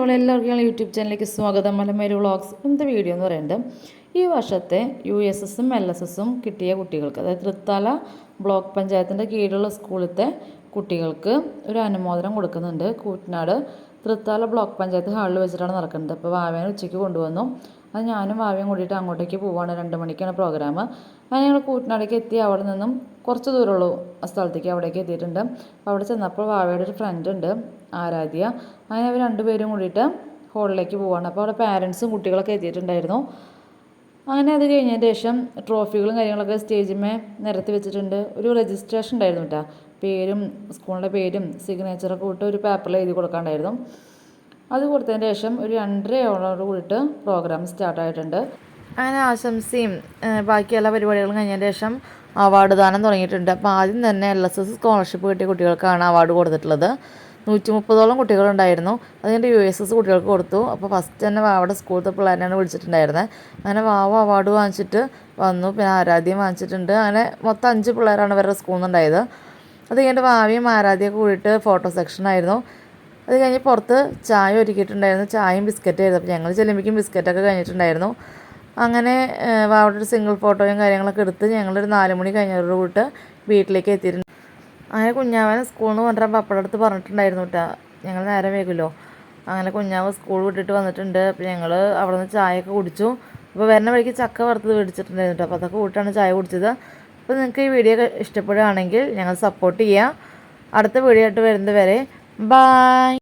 എല്ലാവർക്കും ഞങ്ങൾ യൂട്യൂബ് ചാനലിലേക്ക് സ്വാഗതം. മലമേരി വ്ളോഗ്സ് ഇന്നത്തെ വീഡിയോ എന്ന് പറയുന്നത് ഈ വർഷത്തെ യു എസ് എസും എൽ എസ് എസും കിട്ടിയ കുട്ടികൾക്ക് അതായത് തൃത്താല ബ്ലോക്ക് പഞ്ചായത്തിന്റെ കീഴിലുള്ള സ്കൂളിലത്തെ കുട്ടികൾക്ക് ഒരു അനുമോദനം കൊടുക്കുന്നുണ്ട്. കൂറ്റനാട് തൃത്താല ബ്ലോക്ക് പഞ്ചായത്ത് ഹാളിൽ വെച്ചിട്ടാണ് നടക്കുന്നത്. അപ്പോൾ വാവേനെ ഉച്ചയ്ക്ക് കൊണ്ടുവന്നു. അത് ഞാനും വാവയും കൂടിയിട്ട് അങ്ങോട്ടേക്ക് പോവാണ്. രണ്ട് മണിക്കാണ് പ്രോഗ്രാം അങ്ങനെ ഞങ്ങൾ കൂട്ടിനടയ്ക്ക് എത്തി. അവിടെ നിന്നും കുറച്ച് ദൂരമുള്ളൂ സ്ഥലത്തേക്ക് അവിടേക്ക് എത്തിയിട്ടുണ്ട്. അവിടെ ചെന്നപ്പോൾ വാവയുടെ ഒരു ഫ്രണ്ട് ഉണ്ട് ആരാധ്യ. അങ്ങനെ അവർ രണ്ടുപേരും കൂടിയിട്ട് ഹോളിലേക്ക് പോവാണ്. അപ്പോൾ അവിടെ പാരൻസും കുട്ടികളൊക്കെ എത്തിയിട്ടുണ്ടായിരുന്നു. അങ്ങനെ അത് കഴിഞ്ഞതിന് ശേഷം ട്രോഫികളും കാര്യങ്ങളൊക്കെ സ്റ്റേജിമേ നിരത്തി വെച്ചിട്ടുണ്ട്. ഒരു രജിസ്ട്രേഷൻ ഉണ്ടായിരുന്നു കേട്ടോ. പേരും സ്കൂളിന്റെ പേരും സിഗ്നേച്ചറൊക്കെ ഇട്ട് ഒരു പേപ്പറിൽ എഴുതി കൊടുക്കാണ്ടായിരുന്നു. അത് കൊടുത്തതിന് ശേഷം ഒരു രണ്ടരയോളോട് കൂടിയിട്ട് പ്രോഗ്രാം സ്റ്റാർട്ടായിട്ടുണ്ട് അങ്ങനെ ആശംസയും ബാക്കിയെല്ലാ പരിപാടികളും കഴിഞ്ഞതിന് ശേഷം അവാർഡ് ദാനം തുടങ്ങിയിട്ടുണ്ട്. അപ്പോൾ ആദ്യം തന്നെ എൽ എസ് എസ് സ്കോളർഷിപ്പ് കിട്ടിയ കുട്ടികൾക്കാണ് അവാർഡ് കൊടുത്തിട്ടുള്ളത്. നൂറ്റി മുപ്പതോളം കുട്ടികളുണ്ടായിരുന്നു അതുകൊണ്ട് യു എസ് എസ് കുട്ടികൾക്ക് കൊടുത്തു. അപ്പോൾ ഫസ്റ്റ് തന്നെ വാവയുടെ സ്കൂളത്തെ പിള്ളേരെയാണ് വിളിച്ചിട്ടുണ്ടായിരുന്നത് അങ്ങനെ വാവ അവാർഡ് വാങ്ങിച്ചിട്ട് വന്നു. പിന്നെ ആരാധ്യം വാങ്ങിച്ചിട്ടുണ്ട്. അങ്ങനെ മൊത്തം അഞ്ച് പിള്ളേരാണ് ഇവരുടെ സ്കൂളിൽ നിന്നുണ്ടായത് അത് കഴിഞ്ഞിട്ട് വാവിയും ആരാധ്യമൊക്കെ കൂടിയിട്ട് ഫോട്ടോ സെക്ഷനായിരുന്നു അത് കഴിഞ്ഞ് പുറത്ത് ചായ ഒരുക്കിയിട്ടുണ്ടായിരുന്നു. ചായയും ബിസ്ക്കറ്റും ആയിരുന്നു. അപ്പോൾ ഞങ്ങൾ ചെല്ലുമ്പോഴേക്കും ബിസ്ക്കറ്റൊക്കെ കഴിഞ്ഞിട്ടുണ്ടായിരുന്നു. അങ്ങനെ അവിടെ ഒരു സിംഗിൾ ഫോട്ടോയും കാര്യങ്ങളൊക്കെ എടുത്ത് ഞങ്ങളൊരു നാല് മണി കഴിഞ്ഞോട് കൂട്ട് വീട്ടിലേക്ക് എത്തിയിരുന്നു. അങ്ങനെ കുഞ്ഞാവൻ സ്കൂളിൽ നിന്ന് കൊണ്ടുവരാൻ പപ്പയുടെ അടുത്ത് പറഞ്ഞിട്ടുണ്ടായിരുന്നു കേട്ടോ ഞങ്ങൾ നേരെ വേഗമല്ലോ അങ്ങനെ കുഞ്ഞാവ് സ്കൂൾ വിട്ടിട്ട് വന്നിട്ടുണ്ട്. അപ്പോൾ ഞങ്ങൾ അവിടെ നിന്ന് ചായയൊക്കെ കുടിച്ചു. അപ്പോൾ വരുന്ന വഴിക്ക് ചക്ക വറുത്തത് മേടിച്ചിട്ടുണ്ടായിരുന്നു കേട്ടോ അപ്പോൾ അതൊക്കെ കൂട്ടാണ് ചായ കുടിച്ചത്. അപ്പോൾ നിങ്ങൾക്ക് ഈ വീഡിയോ ഇഷ്ടപ്പെടുകയാണെങ്കിൽ ഞങ്ങൾ സപ്പോർട്ട് ചെയ്യുക അടുത്ത വീഡിയോ ആയിട്ട് വരുന്നത് വരെ. ബായ്